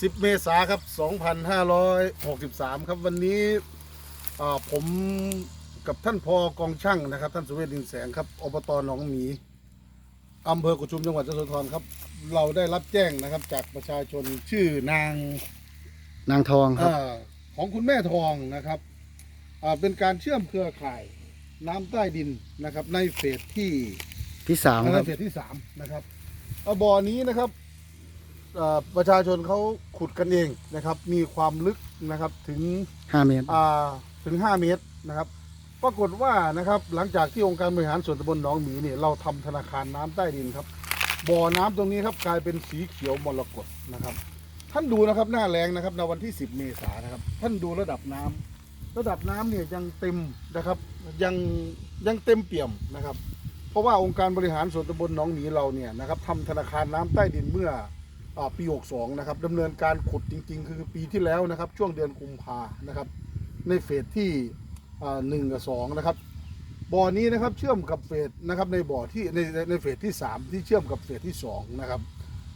10 เมษาครับ 2563 ครับวันนี้อ่าผมกับท่านพอกองช่างนะครับ ท่านสุเวชดินแสงครับอบตหนองหมีอำเภอกุชุมจังหวัดยโสธรครับ เราได้รับแจ้งนะครับ จากประชาชนชื่อนางนางทองครับ อาของคุณแม่ทองนะครับอ่าเป็นการเชื่อมเครือข่ายน้ำใต้ดินนะครับ ในเฟสที่ ที่สามในครับ เฟสที่สามนะครับเอาบ่อนี้นะครับอ่า ประชาชนเขาขุดกันเองนะครับ มีความลึกนะครับถึงห้าเมตรอ่าถึง 5 เมตรนะครับ ปรากฏว่านะครับหลังจากที่องค์การบริหารส่วนตำบลหนองหมีเนี่ยเราทำธนาคารน้ำใต้ดินครับ บ่อน้ำตรงนี้ครับกลายเป็นสีเขียวมรกตนะครับ ท่านดูนะครับหน้าแรงนะครับในวันที่ 10 เมษายนนะครับ ท่านดูระดับน้ำระดับน้ำเนี่ยยังเต็มนะครับยังยังเต็มเปี่ยมนะครับ เพราะว่าองค์การบริหารส่วนตำบลหนองหมีเราเนี่ยนะครับทำธนาคารน้ำใต้ดินเมื่ออา ปี 62 นะครับดำเนินการขุดจริง ๆ คือปีที่แล้วนะครับ ช่วงเดือนกุมภานะครับ ในเฟสที่อ่าหนึ่งกับสองนะครับบ่อนี้นะครับเชื่อมกับเฟสนะครับในบ่อที่ในในในเฟสที่สามที่เชื่อมกับเฟสที่สองนะครับ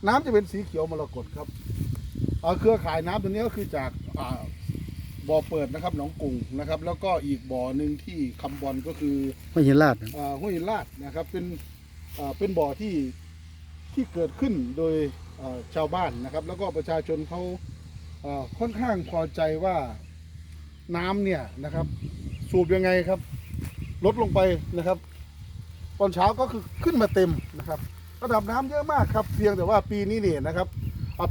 น้ำจะเป็นสีเขียวมรกตครับเอ่อเครือข่ายน้ำตัวนี้ก็คือจากอ่าบ่อเปิดนะครับหนองกุงนะครับ แล้วก็อีกบ่อหนึ่งที่คำบอลก็คือห้วยหินลาดอ่าห้วยลาดนะครับเป็นอ่าเป็นบ่อที่ที่เกิดขึ้นโดยอ่า ชาวบ้านนะครับ แล้วก็ประชาชนเขาค่อนข้างพอใจว่าน้ำเนี่ยนะครับ สูบยังไงครับ ลดลงไปนะครับ ตอนเช้าก็คือขึ้นมาเต็มนะครับ ระดับน้ำเยอะมากครับ เพียงแต่ว่าปีนี้เนี่ยนะครับ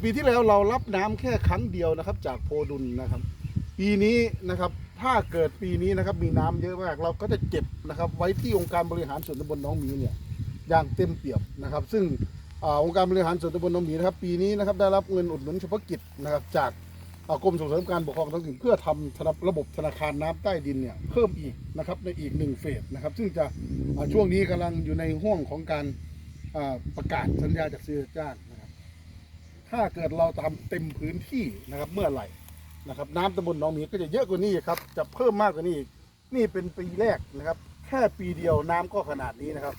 ปีที่แล้วเรารับน้ำแค่ครั้งเดียวนะครับ จากโพดุลนะครับ ปีนี้นะครับถ้าเกิดปีนี้นะครับมีน้ำเยอะมาก เราก็จะเก็บนะครับ ไว้ที่องค์การบริหารส่วนตำบลน้องมีเนี่ยอย่างเต็มเปี่ยมนะครับ ซึ่ง องค์การบริหารส่วนตำบลหนองหมีนะครับ ปีนี้นะครับได้รับเงินอุดหนุนเฉพาะกิจนะครับ จากกรมส่งเสริมการปกครองท้องถิ่นเพื่อทำธนระบบธนาคารน้ำใต้ดินเนี่ยเพิ่มอีกนะครับในอีกหนึ่งเฟสนะครับ ซึ่งจะช่วงนี้กำลังอยู่ในห่วงของการประกาศสัญญาจากซื้อจ้างนะครับถ้าเกิดเราทำเต็มพื้นที่นะครับเมื่อไหร่นะครับ น้ำตำบลหนองหมีก็จะเยอะกว่านี้ครับจะเพิ่มมากกว่านี้อีกนี่เป็นปีแรกนะครับ แค่ปีเดียวน้ำก็ขนาดนี้นะครับ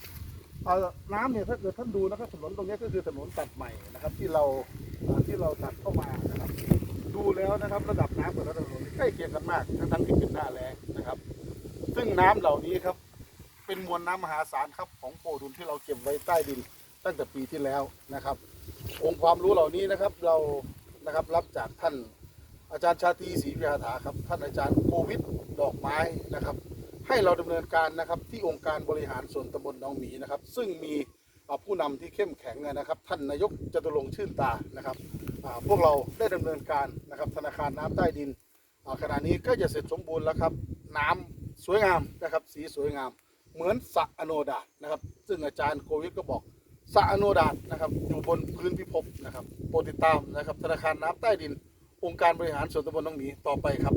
เอาน้ำเนี่ยถ้าเกิดท่านดูนะครับถนนตรงนี้ก็คือถนนตัดใหม่นะครับ ที่เราที่เราตัดเข้ามานะครับ ดูแล้วนะครับระดับน้ำกับระดับถนนใกล้เคียงกันมากทั้งทั้งที่เป็นหน้าแล้งนะครับ ซึ่งน้ำเหล่านี้ครับ เป็นมวลน้ำมหาศาลครับของโพดุลที่เราเก็บไว้ใต้ดินตั้งแต่ปีที่แล้วนะครับ องค์ความรู้เหล่านี้นะครับเรานะครับรับจากท่านอาจารย์ชาตรีศรีวิหาถาครับ ท่านอาจารย์โควิดดอกไม้นะครับ ให้เราดำเนินการนะครับที่องค์การบริหารส่วนตำบลหนองหมีนะครับ ซึ่งมีผู้นำที่เข้มแข็งนะครับ ท่านนายกจตุรงค์ชื่นตานะครับพวกเราได้ดำเนินการนะครับ ธนาคารน้ำใต้ดินขณะนี้ก็จะเสร็จสมบูรณ์แล้วครับ น้ำสวยงามนะครับ สีสวยงาม เหมือนสะอโนดาตนะครับ ซึ่งอาจารย์โควิดก็บอกสะอโนดาตนะครับอยู่บนพื้นพิภพนะครับโปรดติดตามนะครับ ธนาคารน้ำใต้ดิน องค์การบริหารส่วนตำบลหนองหมีต่อไปครับ